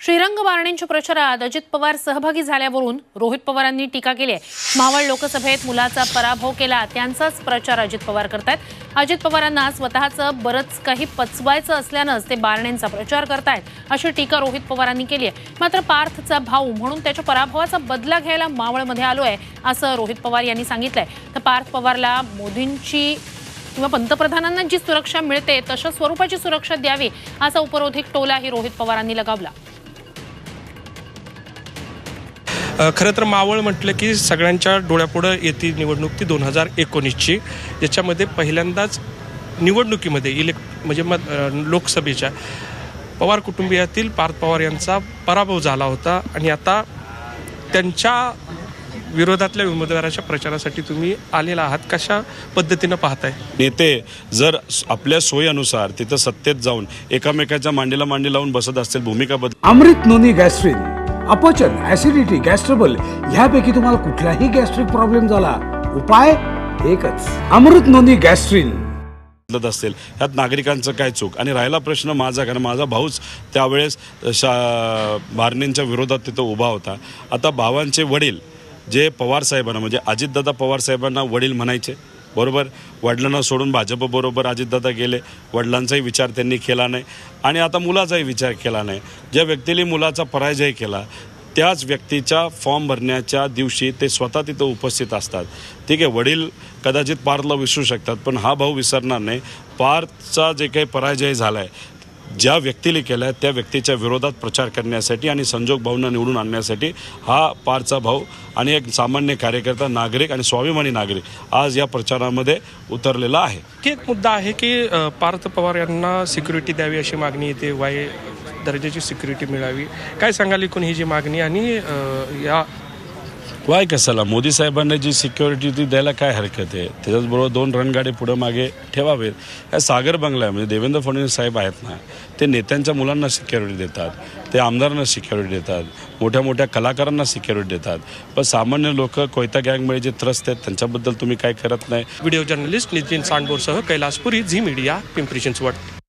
श्रीरंग बारणेंच्या प्रचारात अजित पवार सहभागी झाल्यावरून रोहित पवारांनी टीका केली आहे. मावळ लोकसभेत मुलाचा पराभव केला त्यांचाच प्रचार अजित पवार करतायत. अजित पवारांना स्वतःचं बरंच काही पचवायचं असल्यानंच ते बारणेंचा प्रचार करतायत अशी टीका रोहित पवारांनी केली आहे. मात्र पार्थचा भाऊ म्हणून त्याच्या पराभवाचा बदला घ्यायला मावळमध्ये आहे असं रोहित पवार यांनी सांगितलंय. तर पार्थ पवारला मोदींची किंवा पंतप्रधानांना जी सुरक्षा मिळते तशा स्वरूपाची सुरक्षा द्यावी असा उपरोधिक टोलाही रोहित पवारांनी लगावला. खरं तर मावळ म्हटलं की सगळ्यांच्या डोळ्यापुढं येते निवडणूक ती दोन हजार एकोणीसची. ज्याच्यामध्ये पहिल्यांदाच निवडणुकीमध्ये इलेक्ट म्हणजे मत अ, लोकसभेच्या पवार कुटुंबियातील पार्थ पवार यांचा पराभव झाला होता. आणि आता त्यांच्या विरोधातल्या उमेदवाराच्या प्रचारासाठी तुम्ही आलेला आहात. कशा पद्धतीनं पाहताय? नेते जर आपल्या सोयीनुसार तिथं सत्तेत जाऊन एकामेकाच्या मांडीला मांडी लावून बसत असतील भूमिका बदल अमृत नोनी गॅस्ट्रिन अपचन ऍसिडिटी गॅस्ट्रबल ह्यापैकी तुम्हाला कुठलाही गॅस्ट्रिक प्रॉब्लेम झाला. उपाय एकच. अमृत नोंदी गॅस्ट्रिन बदलत ह्यात नागरिकांचं काय चूक? आणि राहिला प्रश्न माझा कारण माझा भाऊच त्यावेळेस शा बारणेंच्या विरोधात तिथं उभा होता. आता भावांचे वडील जे पवार साहेबांना म्हणजे अजितदादा पवार साहेबांना वडील म्हणायचे बरोबर. वडिलांना सोडून भाजपबरोबर अजितदादा गेले. वडिलांचाही विचार त्यांनी केला नाही. आणि आता मुलाचाही विचार केला नाही. ज्या व्यक्तीने मुलाचा पराजय केला त्याच व्यक्तीच्या फॉर्म भरण्याच्या दिवशी ते स्वतः तिथं उपस्थित असतात. ठीक आहे वडील कदाचित पार्थला विसरू शकतात पण हा भाऊ विसरणार नाही. पार्थचा जे काही पराजय झाला आहे ज्या व्यक्तीने केल्या आहे त्या व्यक्तीच्या विरोधात प्रचार करण्यासाठी आणि संजोग भाऊंना निवडून आणण्यासाठी हा पारचा भाऊ आणि एक सामान्य कार्यकर्ता नागरिक आणि स्वाभिमानी नागरिक आज या प्रचारामध्ये उतरलेला आहे. की एक मुद्दा आहे की पार्थ पवार यांना सिक्युरिटी द्यावी अशी मागणी येते वाय दर्जाची सिक्युरिटी मिळावी. काय सांगाल एकूण ही जी मागणी आणि या वाय कशाला? मोदी साहेबांना जी सिक्युरिटी ती द्यायला काय हरकत आहे? त्याच्याचबरोबर दोन रणगाडे पुढं मागे ठेवावेत. या सागर बंगला आहे म्हणजे देवेंद्र फडणवीस साहेब आहेत ना ते नेत्यांच्या मुलांना सिक्युरिटी देतात. ते आमदारांना सिक्युरिटी देतात. मोठ्या मोठ्या कलाकारांना सिक्युरिटी देतात. पण सामान्य लोक कोयता गँगमुळे जे त्रस्त आहेत त्यांच्याबद्दल तुम्ही काय करत नाही? व्हिडिओ जर्नलिस्ट नितीन सांडबोरसह कैलासपुरी झी मीडिया पिंपरी चिंचवड.